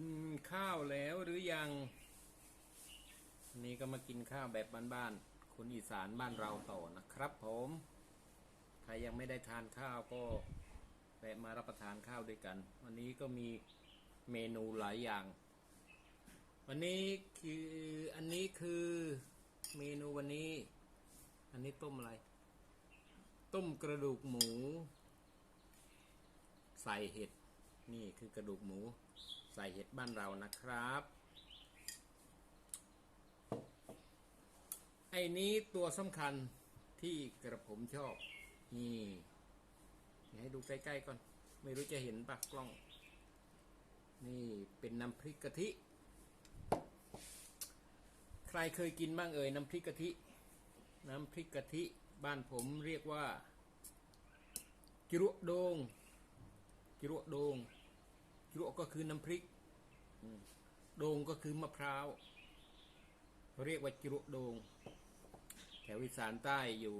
นข้าวแล้วหรือยังนนี้ก็มากินข้าวแบบบ้านๆคนอีสานบ้านเราต่อนะครับผม ใครยังไม่ได้ทานข้าวก็แวะมารับประทานข้าวด้วยกัน วันนี้ก็มีเมนูหลายอย่าง วันนี้คืออันนี้คือเมนูวันนี้ อันนี้ต้มอะไร ต้มกระดูกหมู ใส่เห็ด นี่คือกระดูกหมู ใส่เห็ดบ้านเรานะครับ ไอ้นี้ตัวสำคัญที่กระผมชอบ นี่ให้ดูใกล้ๆก่อน ไม่รู้จะเห็นปะกล้อง นี่เป็นน้ำพริกกะทิ ใครเคยกินบ้างเอ่ยน้ำพริกกะทิ น้ำพริกกะทิบ้านผมเรียกว่ากิรุโดงกิรุโดง กิรุก็คือน้ำพริกโดงก็คือมะพร้าวเรียกว่ากิรุโดง แถวอีสานใต้อยู่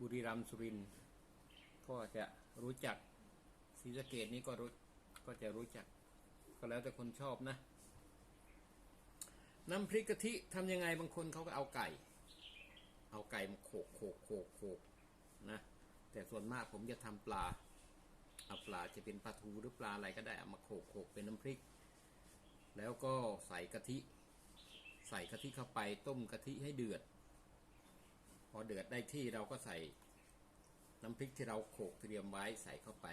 บุรีรัมย์สุรินทร์ก็จะรู้จักศรีสะเกดนี้ก็รู้ก็จะรู้จัก ก็แล้วแต่คนชอบนะ น้ำพริกกะทิทำยังไงบางคนเขาก็เอาไก่ เอาไก่มาโขกโขกโขกโขกนะ แต่ส่วนมากผมจะทำปลา เอาปลาจะเป็นปลาทูหรือปลาอะไรก็ได้เอามาโขกโขกเป็นน้ำพริก แล้วก็ใส่กะทิ ใส่กะทิเข้าไปต้มกะทิให้เดือด พอเดือดได้ที่เราก็ใส่น้ำพริกที่เราโขกเตรียมไว้ใส่เข้าไป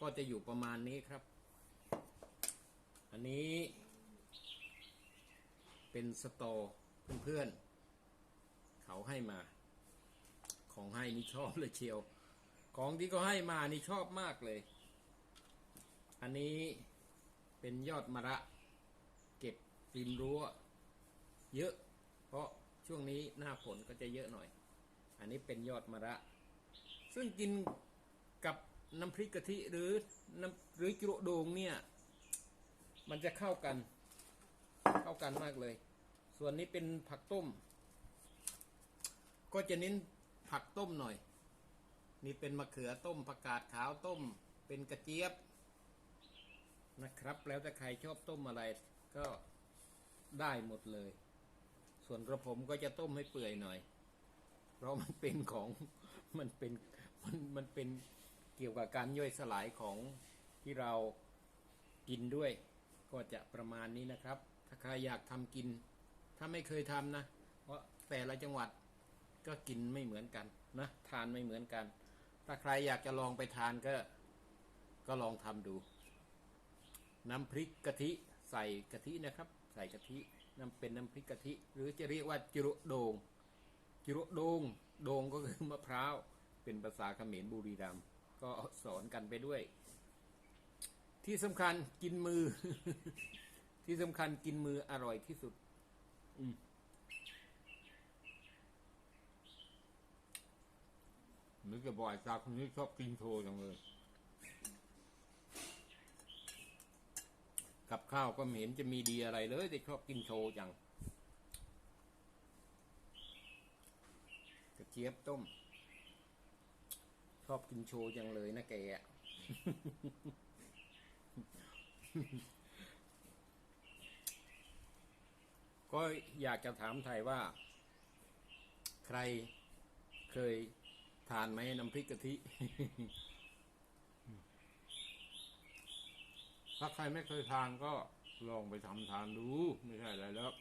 ก็จะอยู่ประมาณนี้ครับ อันนี้ เป็นสตอเพื่อนๆเขาให้มา ของให้นี่ชอบเลยเชียว ของที่เขาให้มานี่ชอบมากเลย อันนี้เป็นยอดมะระ เก็บริมรั้ว เยอะ เพราะช่วงนี้หน้าฝนก็จะเยอะหน่อย อันนี้เป็นยอดมะระ ซึ่งกินกับน้ำพริกกะทิหรือน้ำหรือกิโลโดงเนี่ย มันจะเข้ากัน เข้ากันมากเลย ส่วนนี้เป็นผักต้ม ก็จะเน้นผักต้มหน่อย นี่เป็นมะเขือต้มผักกาดขาวต้ม เป็นกระเจี๊ยบนะครับ แล้วแต่ใครชอบต้มอะไรก็ได้หมดเลย ส่วนกระผมก็จะต้มให้เปื่อยหน่อย เพราะมันเป็นของมันเป็นมันมันเป็นเกี่ยวกับการย่อยสลายของที่เรากินด้วย ก็จะประมาณนี้นะครับ ถ้าใครอยากทำกิน ถ้าไม่เคยทำนะ เพราะแต่ละจังหวัดก็กินไม่เหมือนกันนะ ทานไม่เหมือนกัน ถ้าใครอยากจะลองไปทานก็ ก็ลองทำดู น้ำพริกกะทิใส่กะทินะครับ ใส่กะทิน้ำเป็นน้ำพริกกะทิ หรือจะเรียกว่าจิรุโดงจิรุโดงโดงก็คือมะพร้าวเป็นภาษาเขมรบุรีรัมย์ก็สอนกันไปด้วย ที่สำคัญกินมือ ที่สำคัญกินมืออร่อยที่สุด อืม นึกจะบ่อยตาคนนี้ชอบกินโชว์จังเลย กับข้าวก็เห็นจะมีดีอะไรเลย แต่ชอบกินโชว์จัง กระเจี๊ยบต้ม ชอบกินโชว์จังเลยนะแกก็อยากจะถามไทยว่า ใครเคย ทานไหมน้ำพริกกะทิถ้าใครไม่เคยทานก็ลองไปทำทานดู ไม่ใช่อะไรแล้ว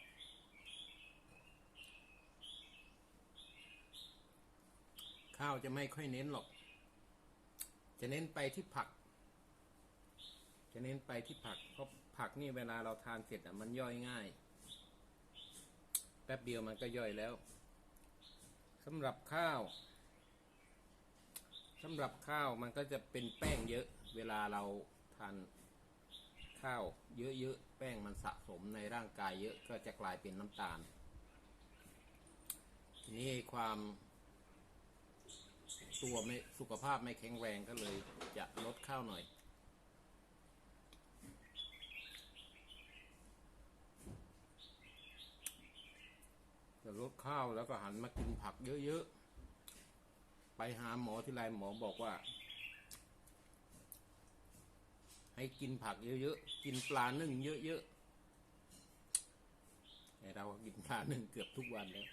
ข้าวจะไม่ค่อยเน้นหรอก จะเน้นไปที่ผัก จะเน้นไปที่ผัก เพราะผักนี่เวลาเราทานเสร็จอะมันย่อยง่าย แป๊บเดียวมันก็ย่อยแล้วสำหรับข้าว สำหรับข้าวมันก็จะเป็นแป้งเยอะ เวลาเราทานข้าวเยอะๆ แป้งมันสะสมในร่างกายเยอะก็จะกลายเป็นน้ำตาล ทีนี้ความตัวไม่สุขภาพไม่แข็งแรงก็เลยจะลดข้าวหน่อย จะลดข้าวแล้วก็หันมากินผักเยอะๆ ไปหาหมอที่ไรหมอบอกว่า ให้กินผักเยอะๆ กินปลานึ่งเยอะๆแต่เรากินปลานึ่งเกือบทุกวันแล้ว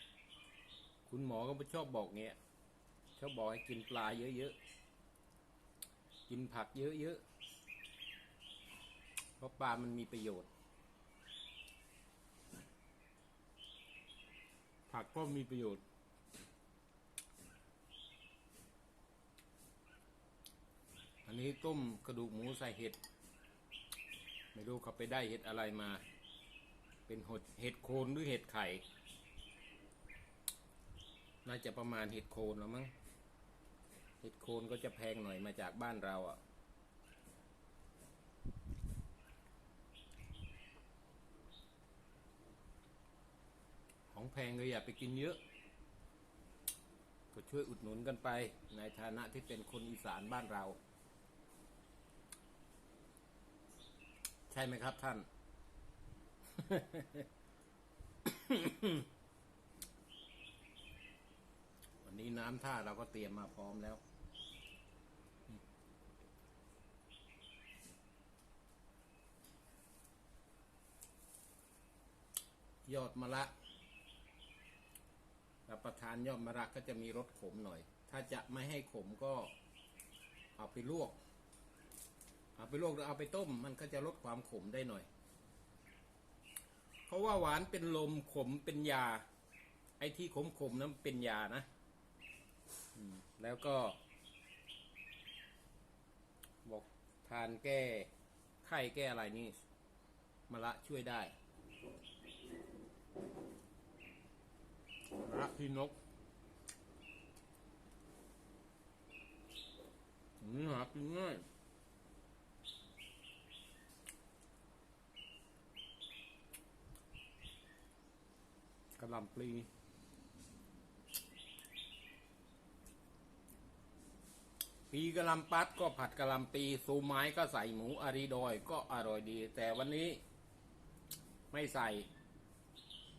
คุณหมอก็ชอบบอกเงี้ยชอบบอกให้กินปลาเยอะๆ กินผักเยอะๆ เพราะปลามันมีประโยชน์ ผักก็มีประโยชน์ นนี้ต้มกระดูกหมูใส่เห็ด ไม่รู้เขาไปได้เห็ดอะไรมา เป็นหดเห็ดโคนหรือเห็ดไข่ น่าจะประมาณเห็ดโคนแล้วมั้ง เห็ดโคนก็จะแพงหน่อยมาจากบ้านเราอะของแพงก็อย่าไปกินเยอะ ก็ช่วยอุดหนุนกันไป ในฐานะที่เป็นคนอีสานบ้านเรา ช่ไหมครับท่าน วันนี้น้ำท่าเราก็เตรียมมาพร้อมแล้ว ยอดมะระรับประทานยอดมะระก็จะมีรสขมหน่อย ถ้าจะไม่ให้ขมก็เอาไปลวก เอาไปลวกหรือเอาไปต้ม มันก็จะลดความขมได้หน่อย เพราะว่าหวานเป็นลมขมเป็นยา ไอ้ที่ขมขมๆนั้นเป็นยานะแล้วก็ บอกทานแก้ไข้แก้อะไรนี่มะระช่วยได้มะระพี่นกอืมหากินง่าย ระหลำปลีปีกระลำปัดก็ผัดกระลำปีซูไม้ก็ใส่หมูอาริดอยก็อร่อยดี แต่วันนี้ไม่ใส่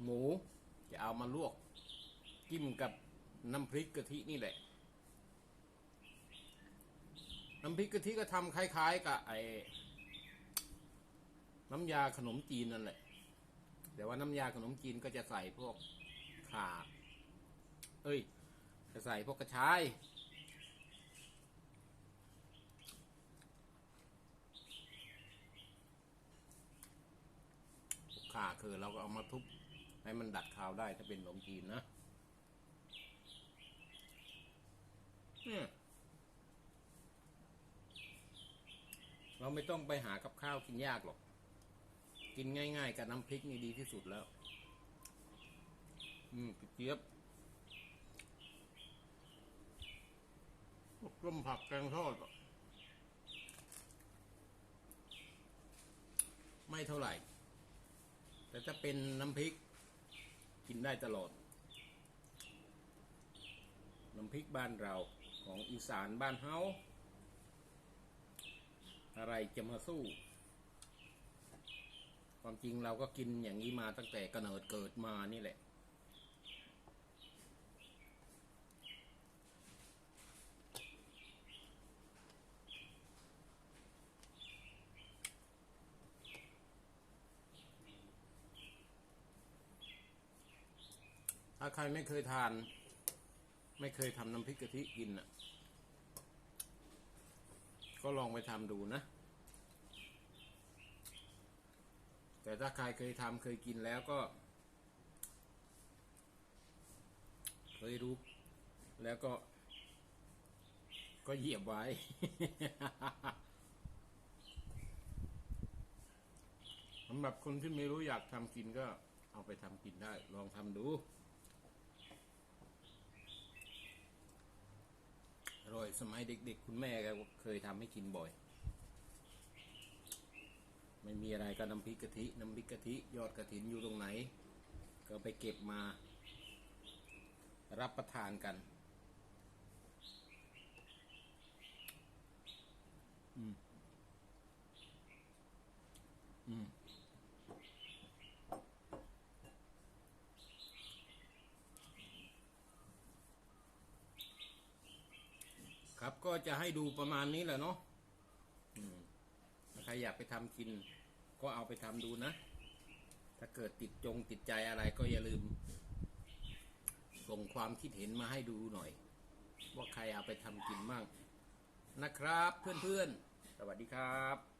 หมู จะเอามาลวกจิ้มกับน้ำพริกกะทินี่แหละ น้ำพริกกะทิก็ทำคล้าย ๆ กับไอ้น้ำยาขนมจีนนั่นแหละ แต่ว่าน้ำยาขนมจีนก็จะใส่พวกข่าเอ้ย จะใส่พวกกระชาย ข่าคือเราก็เอามาทุบให้มันดัดคาวได้ถ้าเป็นขนมจีนนะเนี่ยเราไม่ต้องไปหากับข้าวกินยากหรอก กินง่าย ๆ กับน้ำพริกนี่ดีที่สุดแล้ว อืมกระเจี๊ยบต้มผักแกงทอดไม่เท่าไหร่ แต่ถ้าเป็นน้ำพริก กินได้ตลอด น้ำพริกบ้านเราของอีสานบ้านเฮาอะไรจะมาสู้ ความจริงเราก็กินอย่างนี้มาตั้งแต่กำเนิดเกิดมานี่แหละ ถ้าใครไม่เคยทาน ไม่เคยทำน้ำพริกกะทิกินอะ ก็ลองไปทำดูนะ แต่ถ้าใครเคยทำเคยกินแล้วก็ เคยรู้ แล้วก็ ก็เหยียบไว้ สำหรับคนที่ไม่รู้อยากทำกินก็เอาไปทำกินได้ ลองทำดู อร่อยสมัยเด็ก ๆ คุณแม่ก็เคยทำให้กินบ่อย ไม่มีอะไรก็น้ำพริกกะทิ น้ำพริกกะทิ ยอดกระถินอยู่ตรงไหน ก็ไปเก็บมา รับประทานกัน อืม อืมครับก็จะให้ดูประมาณนี้แหละเนาะ ใครอยากไปทำกิน ก็เอาไปทำดูนะ ถ้าเกิดติดจงติดใจอะไรก็อย่าลืม ส่งความคิดเห็นมาให้ดูหน่อย ว่าใครเอาไปทำกินบ้างนะครับ เพื่อนๆ สวัสดีครับ